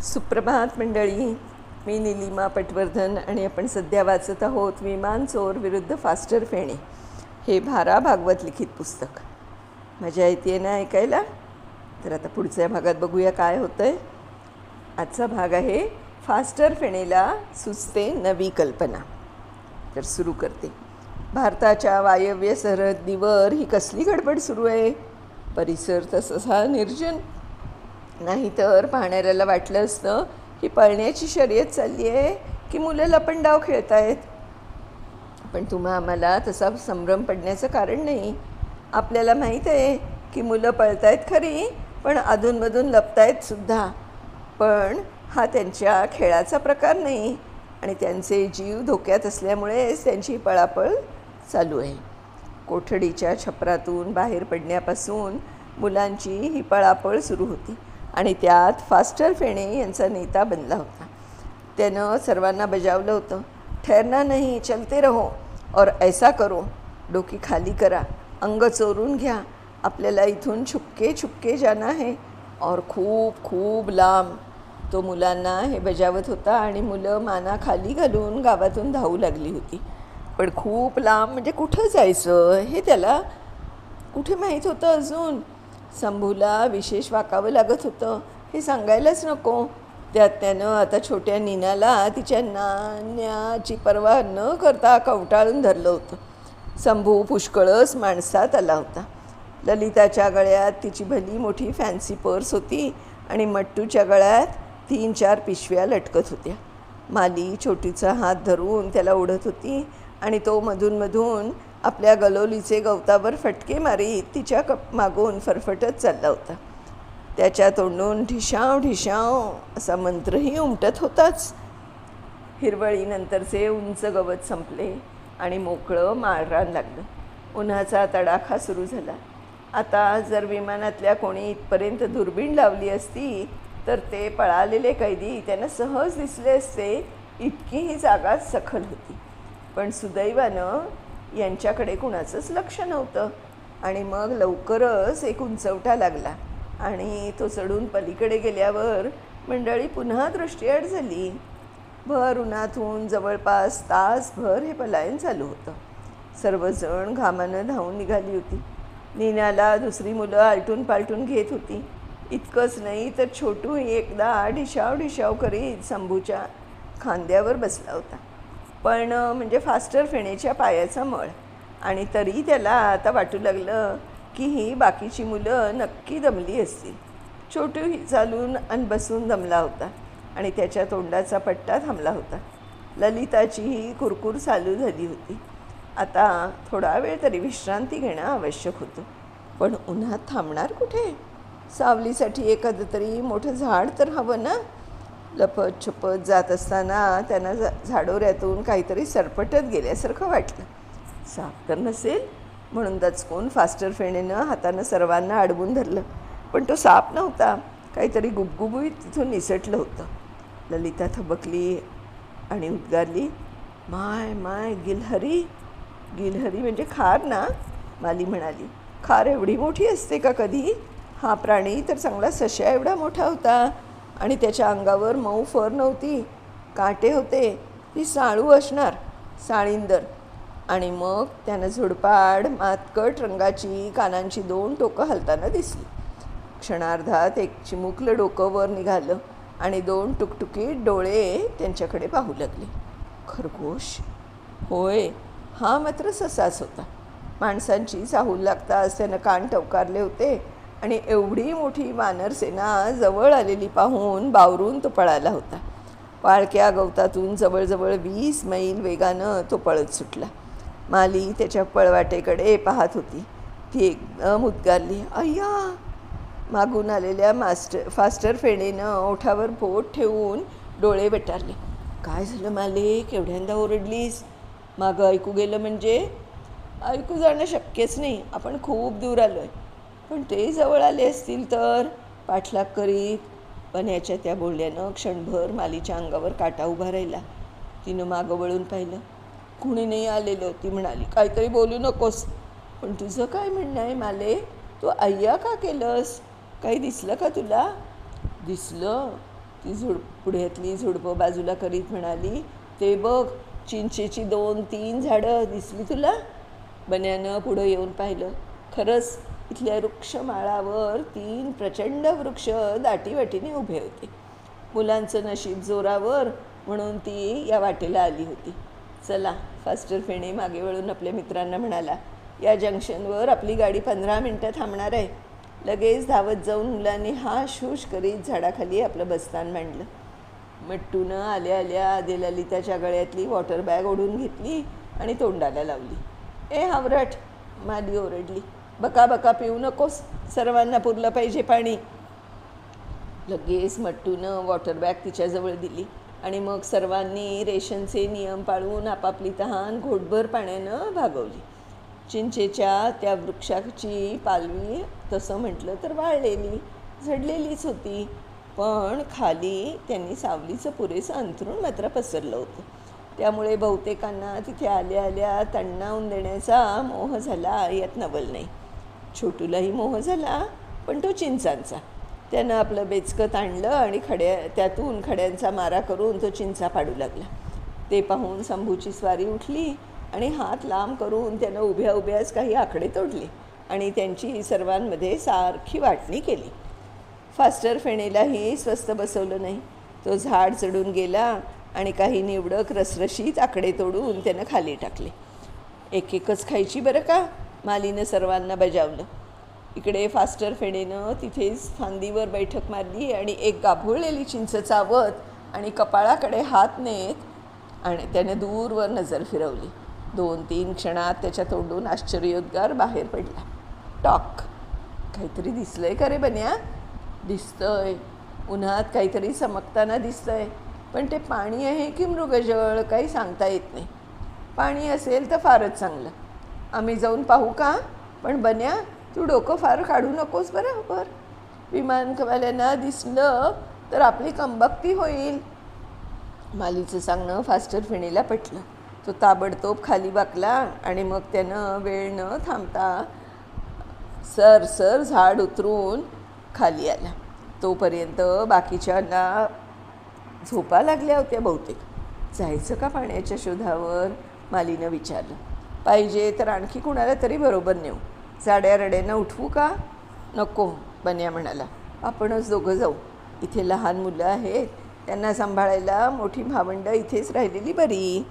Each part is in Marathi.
सुप्रभात मंडळी. मी निलिमा पटवर्धन आणि आपण सध्या वाचत आहोत विमान चोर विरुद्ध फास्टर फेणे. हे भारा भागवत लिखित पुस्तक. मजा येते ना ऐकायला? तर आता पुढच्या भागात बघूया काय होतं आहे आजचा भाग आहे फास्टर फेणेला सुचते नवी कल्पना. तर सुरू करते. भारताच्या वायव्य सरहद्दीवर ही कसली गडबड सुरू आहे? परिसर तसा निर्जन नाहीतर पाहणाऱ्याला वाटलं असतं की पळण्याची शर्यत चालली आहे की मुलं लपंडाव डाव खेळत आहेत पण तुम्हा आम्हाला तसा संभ्रम पडण्याचं कारण नाही. आपल्याला माहीत आहे की मुलं पळत आहेत खरी पण अधूनमधून लपतायत सुद्धा. पण हा त्यांच्या खेळाचा प्रकार नाही आणि त्यांचे जीव धोक्यात असल्यामुळेच त्यांची पळापळ चालू आहे. कोठडीच्या छपरातून बाहेर पडण्यापासून मुलांची ही पळापळ सुरू होती. आणि त्यात फास्टर फेणे यांचा नेता बनला होता. त्यानं सर्वांना बजावलं होतं. ठरणार नाही चलते रहो और ऐसा करो. डोकी खाली करा. अंग चोरून घ्या. आपल्याला इथून छुपके छुपके जाना है और खूप खूप लांब. तो मुलांना हे बजावत होता आणि मुलं माना खाली घालून गावातून धावू लागली होती. पण खूप लांब म्हणजे कुठं जायचं? हे त्याला कुठे माहीत होतं अजून? संभूला विशेष वाकावं लागत होतं. हे सांगायलाच नको. त्यात त्यानं आता छोट्या नीनाला तिच्या नाण्याची पर्वा न करता कवटाळून धरलं होतं. संभू पुष्कळच माणसात आला होता. ललिताच्या गळ्यात तिची भली मोठी फॅन्सी पर्स होती आणि मट्टूच्या गळ्यात तीन चार पिशव्या लटकत होत्या. माली छोटीचा हात धरून त्याला ओढत होती आणि तो मधूनमधून आपल्या गलोलीचे गवतावर फटके मारीत तिच्या कप मागून फरफटत चालला होता. त्याच्या तोंडून ढिशाव ढिशाव असा मंत्रही उमटत होताच. हिरवळीनंतरचे उंच गवत संपले आणि मोकळं माळरान लागलं. उन्हाचा तडाखा सुरू झाला. आता जर विमानातल्या कोणी इथपर्यंत दुर्बीण लावली असती तर ते पळालेले कैदी त्यांना सहज दिसले असते इतकी ही जागा सखल होती. पण सुदैवानं यांच्याकडे कुणाचंच लक्ष नव्हतं. आणि मग लवकरच एक उंचवटा लागला. आणि तो चढून पलीकडे गेल्यावर मंडळी पुन्हा दृष्टीआड झाली भर उन्हातून जवळपास तासभर हे पलायन चालू होतं. सर्वजण घामानं धावून निघाली होती. नीनाला दुसरी मुलं आलटून पालटून घेत होती. इतकंच नाही तर छोटूही एकदा ढिशाव ढिशाव करीत शंभूच्या खांद्यावर बसला होता. पण म्हणजे फास्टर फेण्याच्या पायाचा मळ. आणि तरी त्याला आता वाटू लागलं की ही बाकीची मुलं नक्की दमली असतील. छोटू ही चालून आणि बसून दमला होता आणि त्याच्या तोंडाचा पट्टा थांबला होता. ललिताचीही कुरकुर चालू झाली होती. आता थोडा वेळ तरी विश्रांती घेणं आवश्यक होतं. पण उन्हात थांबणार कुठे? सावलीसाठी एखादं तरी मोठं झाड तर हवं ना? लपत छपत जात असताना त्यांना झा झाडोऱ्यातून काहीतरी सरपटत गेल्यासारखं वाटलं. साप तर नसेल म्हणून दचकून फास्टर फेणेनं हातानं सर्वांना अडवून धरलं. पण तो साप नव्हता काहीतरी गुबगुबी तिथून निसटलं होतं. ललिता थबकली आणि उद्गारली माय माय गिलहरी गिलहरी म्हणजे खार ना? माली म्हणाली खार एवढी मोठी असते का कधी? हा प्राणी तर चांगला सशा एवढा मोठा होता. आणि त्याच्या अंगावर मऊ फर नव्हती. काटे होते. ती साळू असणार साळींदर. आणि मग त्यानं झुडपाड मातकट रंगाची कानांची दोन टोकं हलताना दिसली. क्षणार्धात एक चिमुकलं डोकं वर निघालं आणि दोन टुकटुकीत डोळे त्यांच्याकडे पाहू लागले. खरगोश? होय हा मात्र ससाच होता. माणसांची चाहूल लागताच त्यानं कान टवकारले होते. आणि एवढी मोठी वानरसेना जवळ आलेली पाहून बावरून तो पळाला होता. पाळक्या गवतातून जवळजवळ वीस मैल वेगानं तो पळत सुटला. माली त्याच्या पळवाटेकडे पाहत होती. ती एकदम उद्गारली अय्या! मागून आलेल्या मास्टर फास्टर फेणेनं ओठावर बोट ठेवून डोळे वेटारले. काय झालं माले? केवढ्यांदा ओरडलीस? मागं ऐकू गेलं म्हणजे? ऐकू जाणं शक्यच नाही. आपण खूप दूर आलो आहे पण ते जवळ आले असतील तर पाठलाग करीत. पण याच्या त्या बोलण्यानं क्षणभर मालीच्या अंगावर काटा उभा राहिला. तिनं मागं वळून पाहिलं. कुणी नाही आलेलं. ती म्हणाली काहीतरी बोलू नकोस. पण तुझं काय म्हणणं आहे माले? तू अय्या का केलंस? काही दिसलं का तुला? दिसलं. ती झुड पुढ्यातली झुडपं बाजूला करीत म्हणाली ते बघ चिंचेची दोन तीन झाडं दिसली तुला? बन्यानं पुढं येऊन पाहिलं. खरंच इथल्या वृक्षमाळावर तीन प्रचंड वृक्ष दाटीवाटीने उभे होते. मुलांचं नशीब जोरावर म्हणून ती या वाटेला आली होती. चला फास्टर फेणे मागे वळून आपल्या मित्रांना म्हणाला या जंक्शनवर आपली गाडी पंधरा मिनटं थांबणार आहे. लगेच धावत जाऊन मुलांनी हा शूश करीत झाडाखाली आपलं बस्तान मांडलं. मट्टूनं आल्या आल्या आदेला त्याच्या गळ्यातली वॉटर बॅग ओढून घेतली आणि तोंडाला लावली. ए हावरट! माली ओरडली. बका बका पिऊ नकोस सर्वांना पुरलं पाहिजे पाणी. लगेच मट्टूनं वॉटर बॅग तिच्याजवळ दिली आणि मग सर्वांनी रेशनचे नियम पाळून आपापली तहान घोटभर पाण्यानं भागवली. चिंचेच्या त्या वृक्षाची पालवी तसं म्हटलं तर वाळलेली झडलेलीच होती. पण खाली त्यांनी सावलीचं पुरेसं अंथरूण मात्र पसरलं होतं. त्यामुळे बहुतेकांना तिथे आल्या आल्या तण्णावून देण्याचा मोह झाला यात नवल नाही. छोटूलाही मोह झाला पण तो चिंचांचा. त्यानं आपलं बेचकं ताणलं आणि खड्या त्यातून खड्यांचा मारा करून तो चिंचा पाडू लागला. ते पाहून शंभूची स्वारी उठली आणि हात लांब करून त्यानं उभ्या उभ्याच काही आकडे तोडले आणि त्यांची सर्वांमध्ये सारखी वाटणी केली. फास्टर फेणेलाही स्वस्त बसवलं नाही. तो झाड चढून गेला आणि काही निवडक रसरशीत आकडे तोडून त्यानं खाली टाकले. एक एकच खायची बरं का? मालीनं सर्वांना बजावलं. इकडे फास्टर फेणेनं तिथेच फांदीवर बैठक मारली आणि एक गाभुळलेली चिंच चावत आणि कपाळाकडे हात नेत आणि त्याने दूरवर नजर फिरवली. दोन तीन क्षणात त्याच्या तोंडून आश्चर्योद्गार बाहेर पडला. टॉक. काहीतरी दिसलंय का रे बन्या? दिसतंय. उन्हात काहीतरी चमकताना दिसतंय. पण ते पाणी आहे की मृगजळ? काही सांगता येत नाही. पाणी असेल तर फारच चांगलं. आम्ही जाऊन पाहू का? पण बन्या तू डोकं फार काढू नकोस बरोबर विमानवाल्यांना दिसलं तर आपली कंबक्ती होईल. मालीचं सांगणं फास्टर फिणीला पटलं. तो ताबडतोब खाली बाकला आणि मग त्यानं वेळ न थांबता सर सर झाड उतरून खाली आला. तोपर्यंत बाकीच्यांना झोपा लागल्या होत्या बहुतेक. जायचं का पाण्याच्या शोधावर? मालीनं विचारलं. पाहिजे तर आणखी कुणाला तरी बरोबर नेऊ. जाड्या रड्यानं उठवू का? नको बन्या म्हणाला. आपणच दोघं जाऊ. इथे लहान मुलं आहेत. त्यांना सांभाळायला मोठी भावंडं इथेच राहिलेली बरी.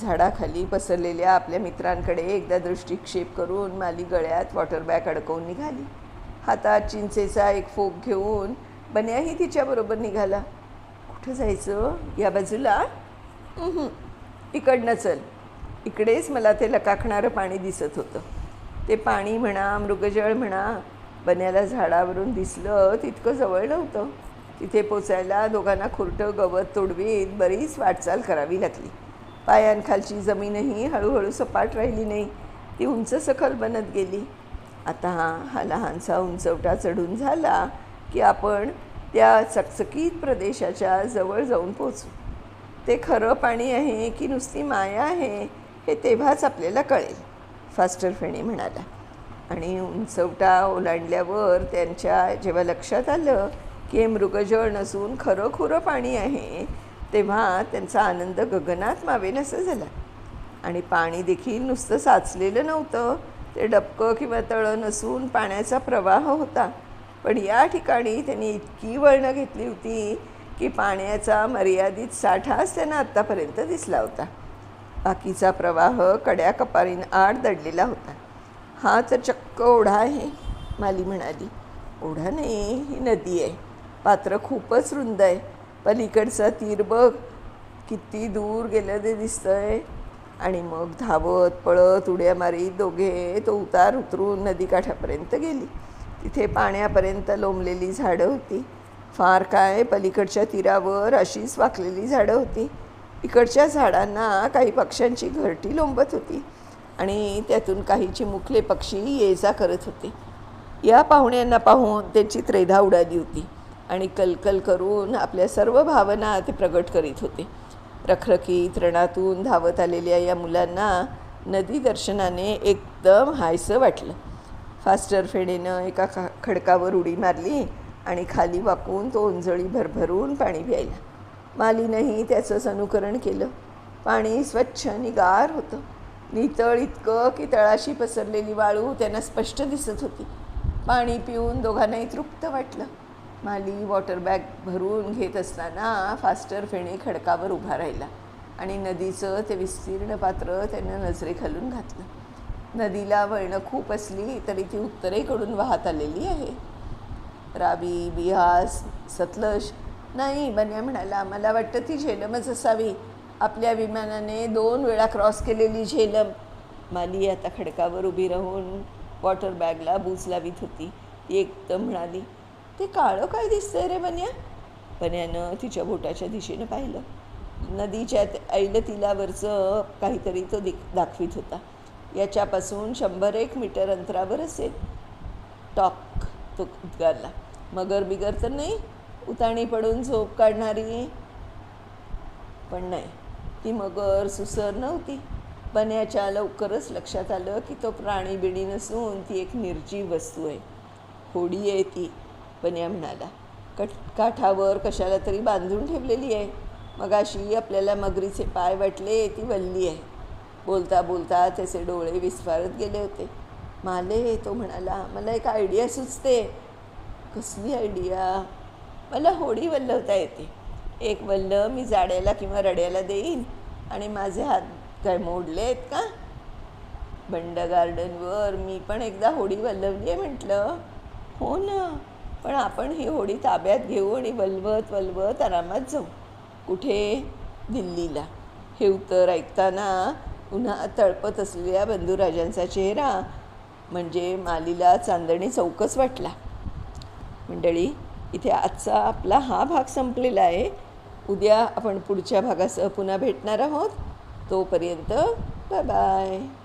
झाडाखाली पसरलेल्या आपल्या मित्रांकडे एकदा दृष्टिक्षेप करून माली गळ्यात वॉटर बॅग अडकवून निघाली. हातात चिंचेचा एक फोक घेऊन बन्याही तिच्याबरोबर निघाला. कुठं जायचं? या बाजूला? इकडनं चल. इकडेच मला ते लकाकणारं पाणी दिसत होतं. ते पाणी म्हणा मृगजळ म्हणा बन्याला झाडावरून दिसलं तितकं जवळ नव्हतं. तिथे पोचायला दोघांना खुरटं गवत तोडवीत बरीच वाटचाल करावी लागली. पायांखालची जमीनही हळूहळू सपाट राहिली नाही. ती उंच सखल बनत गेली. आता हा हा लहानसा उंचवटा चढून झाला की आपण त्या चकचकीत प्रदेशाच्या जवळ जाऊन पोचू. ते खरं पाणी आहे की नुसती माया आहे? हे तेव्हाच आपल्याला कळेल. फास्टर फेणे म्हणाला. आणि उंचवटा ओलांडल्यावर त्यांच्या जेव्हा लक्षात आलं की हे मृगजळ नसून खरं खुरं पाणी आहे तेव्हा त्यांचा आनंद गगनात मावेन असं झाला. आणि पाणी देखील नुसतं साचलेलं नव्हतं. ते डबकं किंवा तळं नसून पाण्याचा प्रवाह होता. पण या ठिकाणी त्यांनी इतकी वळणं घेतली होती की पाण्याचा मर्यादित साठाच त्यांना आत्तापर्यंत दिसला होता. बाकीचा प्रवाह कड्या कपारीन आड दडलेला होता. हा तर चक्क ओढा आहे माली म्हणाली. ओढा नाही ही नदी आहे. पात्र खूपच रुंद आहे. पलीकडचा तीर बघ. किती दूर गेलं ते दिसतंय. आणि मग धावत पळत उड्या मारीत दोघे तो उतार उतरून नदीकाठापर्यंत गेली. तिथे पाण्यापर्यंत लोंबलेली झाडं होती. फार काय पलीकडच्या तीरावर अशीच वाकलेली झाडं होती. इकडच्या झाडांना काही पक्ष्यांची घरटी लोंबत होती आणि त्यातून काही चिमुकले पक्षी ये जा करत होते. या पाहुण्यांना पाहून त्यांची त्रेधा उडाली होती आणि कलकल करून आपल्या सर्व भावना ते प्रगट करीत होते. रखरखीत रणातून धावत आलेल्या या मुलांना नदी दर्शनाने एकदम हायसं वाटलं. फास्टर फेडेनं एका ख खडकावर उडी मारली आणि खाली वाकून तो ओंजळी भरभरून पाणी प्यायला मालीनंही त्याचंच अनुकरण केलं. पाणी स्वच्छ आणि गार होतं. नितळ इतकं की तळाशी पसरलेली वाळू त्यांना स्पष्ट दिसत होती. पाणी पिऊन दोघांनाही तृप्त वाटलं. माली वॉटर बॅग भरून घेत असताना फास्टर फेणे खडकावर उभा राहिला आणि नदीचं ते विस्तीर्ण पात्र त्यानं नजरेखालून घातलं. नदीला वळणं खूप असली तरी ती उत्तरेकडून वाहत आलेली आहे. राबी बिहास सतलज नाही बन्या म्हणाला मला वाटतं ती झेलमच असावी. आपल्या विमानाने दोन वेळा क्रॉस केलेली झेलम. माली आता खडकावर उभी राहून वॉटर बॅगला बूज लावित होती. ती एकदम म्हणाली ते काळं काय दिसतंय रे बन्या? बन्यानं तिच्या बोटाच्या दिशेनं पाहिलं. नदीच्या त्या ऐलतिलावरचं काहीतरी तो दिक दाखवित होता. याच्यापासून शंभर एक मीटर अंतरावर असेल टॉक तो उद्गारला. मगर बिगर तर नाही? उताणी पडून झोप काढणारी. पण नाही ती मगर सुसर नव्हती. बन्याच्या लवकरच लक्षात आलं की तो प्राणी बिडी नसून ती एक निर्जीव वस्तू आहे. होडी आहे ती बन्या म्हणाला. कट काठावर कशाला तरी बांधून ठेवलेली आहे. मगाशी आपल्याला मगरीचे पाय वाटले ती वल्ली आहे. बोलता बोलता त्याचे डोळे विस्फारत गेले होते. माले तो म्हणाला मला एक आयडिया सुचते. कसली आयडिया मला होडी वल्लवता येते. एक वल्ल मी जाड्याला किंवा रड्याला देईन आणि माझे हात काय मोडले आहेत का? बंड गार्डनवर मी पण एकदा होडी वल्लवली आहे म्हटलं. हो ना पण आपण ही होडी ताब्यात घेऊ आणि वल्वत वल्वत आरामात जाऊ. कुठे? दिल्लीला. हे उत्तर ऐकताना पुन्हा तळपत असलेल्या बंधुराजांचा चेहरा म्हणजे मालीला चांदणी चौकस वाटला. मंडळी इथे आजचा आपला हा भाग संपलेला आहे. उद्या आपण पुढच्या भागासह पुन्हा भेटणार आहोत. तोपर्यंत बाय बाय.